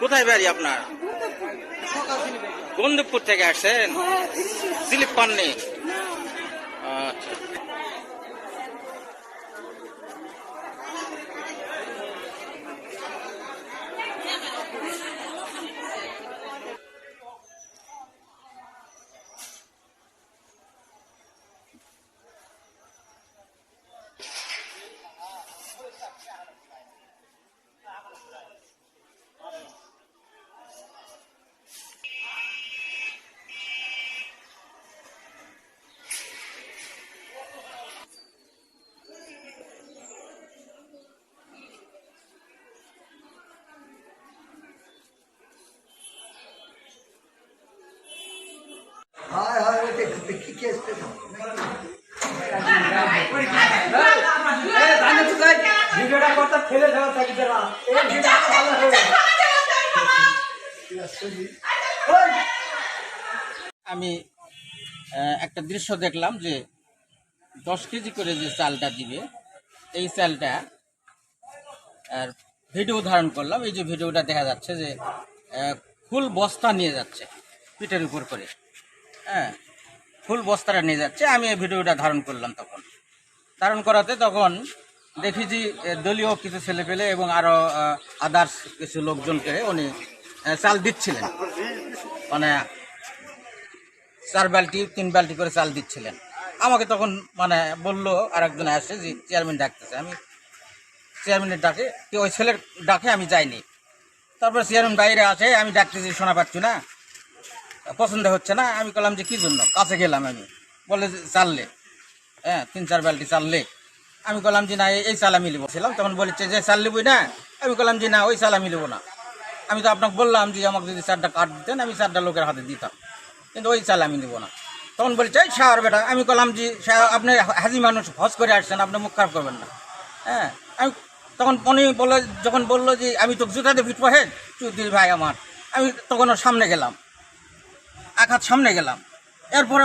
কোথায় বাড়ি আপনার? বন্দুকপুর থেকে। আসছেন? দিলীপ পাননি। কি আমি একটা দৃশ্য দেখলাম যে দশ কেজি করে যে চালটা দিবে এই চালটা আর ভিডিও ধারণ করলাম। এই যে ভিডিওটা দেখা যাচ্ছে যে ফুল বস্তা নিয়ে যাচ্ছে পিঠের উপর করে। হ্যাঁ ফুল বস্তাটা নিয়ে যাচ্ছে, আমি এই ভিডিওটা ধারণ করলাম তখন। ধারণ করাতে তখন দেখি যে দলীয় কিছু ছেলে পেলে এবং আরও আদার্স কিছু লোকজনকে উনি চাল দিচ্ছিলেন। মানে চার বালতি, তিন বালতি করে চাল দিচ্ছিলেন। আমাকে তখন মানে বলল আর একজন আসে যে চেয়ারম্যান ডাকতেছে। আমি চেয়ারম্যানের ডাকে ওই ছেলের ডাকে আমি যাইনি। তারপর চেয়ারম্যান বাইরে আসে, আমি ডাকতেছি, শোনা পাচ্ছি না। পছন্দ হচ্ছে না, আমি বললাম যে কী জন্য? কাছে গেলাম আমি। বলে চাললে। হ্যাঁ তিন চার বালতি চাললে। আমি বললাম যে, না, এই- চাল আমি লিবো। ছিলাম, তখন বলেছে যে, চাল লিবই না। আমি বললাম যে, না, ওই চাল আমি না। আমি তো আপনাকে বললাম যে, আমাকে যদি চারটা কাঠ দিতেন, আমি চারটা লোকের হাতে দিতাম। কিন্তু ওই চাল আমি নিব না। তখন বলছে, এই শাহর বেটা। আমি বললাম যে শাহ আপনি হাজি মানুষ, হজ করে আসছেন, আপনি মুখ খারাপ করবেন না। হ্যাঁ আমি তখন উনি বলে, যখন বলল যে, আমি তো জুতাতে ফিটবো হেড চৌধুরী ভাই আমার। আমি তখন সামনে গেলাম। হাত সামনে গেলাম। এরপরে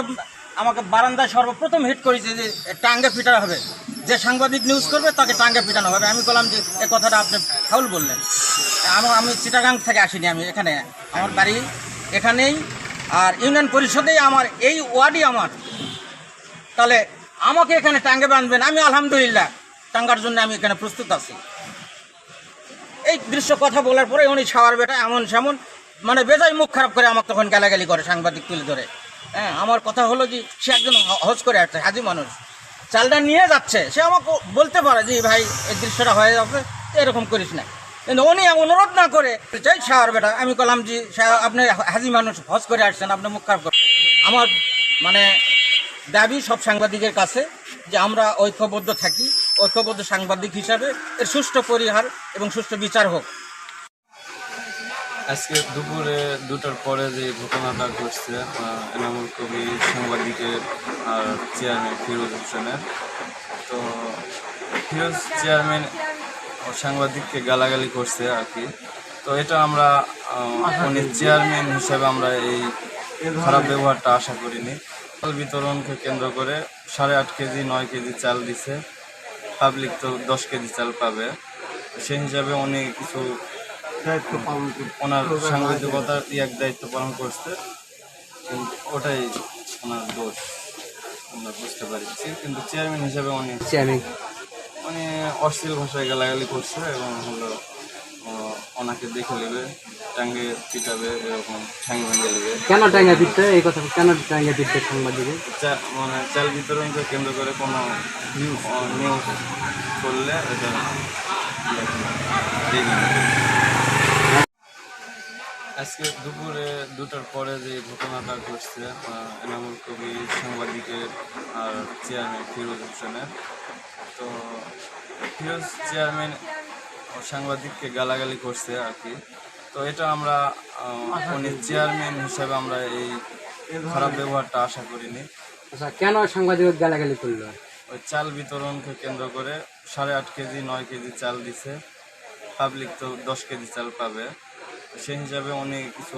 আমাকে বারান্দায় সর্বপ্রথম হিট করেছে যে, টাঙ্গে পিটানো হবে। যে সাংবাদিক নিউজ করবে, তাকে টাঙ্গে পিটানো হবে। আমি বললাম যে, এ কথাটা আপনি ফাউল বললেন। আমার আমি চিটাগাং থেকে আসিনি আমি এখানে। আমার বাড়ি এখানেই। আর ইউনিয়ন পরিষদেই আমার এই ওয়ার্ডই আমার। তাহলে আমাকে এখানে টাঙ্গে বাঁধবেন আমি আলহামদুলিল্লাহ। টাঙ্গার জন্য আমি এখানে প্রস্তুত আছি। এই দৃশ্য কথা বলার পরে উনি ছাওয়ার বেটা এমন সেমন মানে বেজায় মুখ খারাপ করে আমাকে তখন গালাগালি করে সাংবাদিক তুলে ধরে। হ্যাঁ আমার কথা হলো যে, সে একজন হজ করে আসছে, হাজি মানুষ। চালটা নিয়ে যাচ্ছে। সে আমাকে বলতে পারে যে ভাই, এই দৃশ্যটা হয়ে যাবে এরকম করিস না। কিন্তু উনি অনুরোধ না করে চাই শাহর বেটা, আমি বললাম যে আপনি হাজি মানুষ, হজ করে আসছেন, আপনি মুখ খারাপ করে আমার মানে দাবি সব সাংবাদিকের কাছে যে, আমরা ঐক্যবদ্ধ থাকি। ঐক্যবদ্ধ সাংবাদিক হিসাবে এর সুষ্ঠু পরিহার এবং সুষ্ঠু বিচার হোক। আজকে দুপুরে, দুটোর পরে যে ঘটনাটা ঘটছে এনামুল কবি সাংবাদিকের আর চেয়ারম্যান ফিরোজ হোসেনের। তো ফিরোজ চেয়ারম্যান সাংবাদিককে গালাগালি করছে আর কি। তো এটা আমরা উনি চেয়ারম্যান হিসেবে আমরা এই খারাপ ব্যবহারটা আশা করিনি। চাল বিতরণকে কেন্দ্র করে সাড়ে আট কেজি, নয় কেজি চাল দিছে। পাবলিক তো দশ কেজি চাল পাবে। সেই হিসাবে উনি কিছু দায়িত্ব পালন ওনার সাংবাদিকতার এক দায়িত্ব পালন করছে। কিন্তু ওটাই ওনার দোষ। আমরা বুঝতে পারছি। কিন্তু চেয়ারম্যান হিসেবে উনি উনি অশ্লীল ভাষায় গালাগালি করছে এবং হলো ওনাকে দেখে নেবে টাঙ্গে পিটাবে এরকম ঠ্যাং ভেঙে নেবে। কেন টাঙ্গা পিটতে? এই কথা কেন টাঙ্গা পিটতে সাংবাদিকে চা- মানে চাল বিতরণকে কেন্দ্র করে কোনো নিউজ করলে এটা। আজকে দুপুরে দুটোর পরে যে ঘটনাটা ঘটছে এনামুল কবি সাংবাদিকের আর চেয়ারম্যান ফিরোজ হোসেনের। তো ফিরোজ চেয়ারম্যান সাংবাদিককে গালাগালি করছে আর কি। তো এটা আমরা উনি চেয়ারম্যান হিসাবে আমরা এই খারাপ ব্যবহারটা আশা করিনি। আচ্ছা কেন সাংবাদিক গালাগালি করল? ওই চাল বিতরণকে কেন্দ্র করে সাড়ে আট কেজি নয় কেজি চাল দিছে। পাবলিক তো দশ কেজি চাল পাবে। সেই হিসাবে উনি কিছু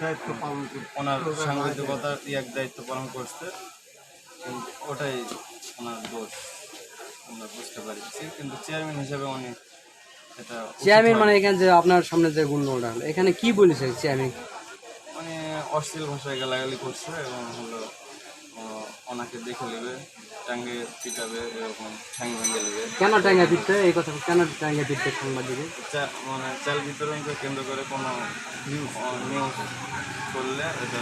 দায়িত্ব পালন ওনার সাংবাদিকতার এক দায়িত্ব পালন করছে। কিন্তু ওটাই ওনার দোষ। আমরা বুঝতে পারছি। কিন্তু চেয়ারম্যান হিসাবে উনি এটা চেয়ারম্যান মানে এখানে যে আপনার সামনে যে গুন্ডটা হলো এখানে কি বলেছে চেয়ারম্যান? মানে অশ্লীল ভাষায় গালাগালি করছে এবং হলো ওনাকে দেখে নেবে টাঙ্গে পিটাবে এরকম ঠ্যাং ভেঙে নেবে। কেন ট্যাঙ্গে পিটতে এই কথা কেন ট্যাঙ্গে পিটতে সাংবাদিকে? চা- মানে চাল বিতরণকে কেন্দ্র করে কোনো নিউজ করলে এটা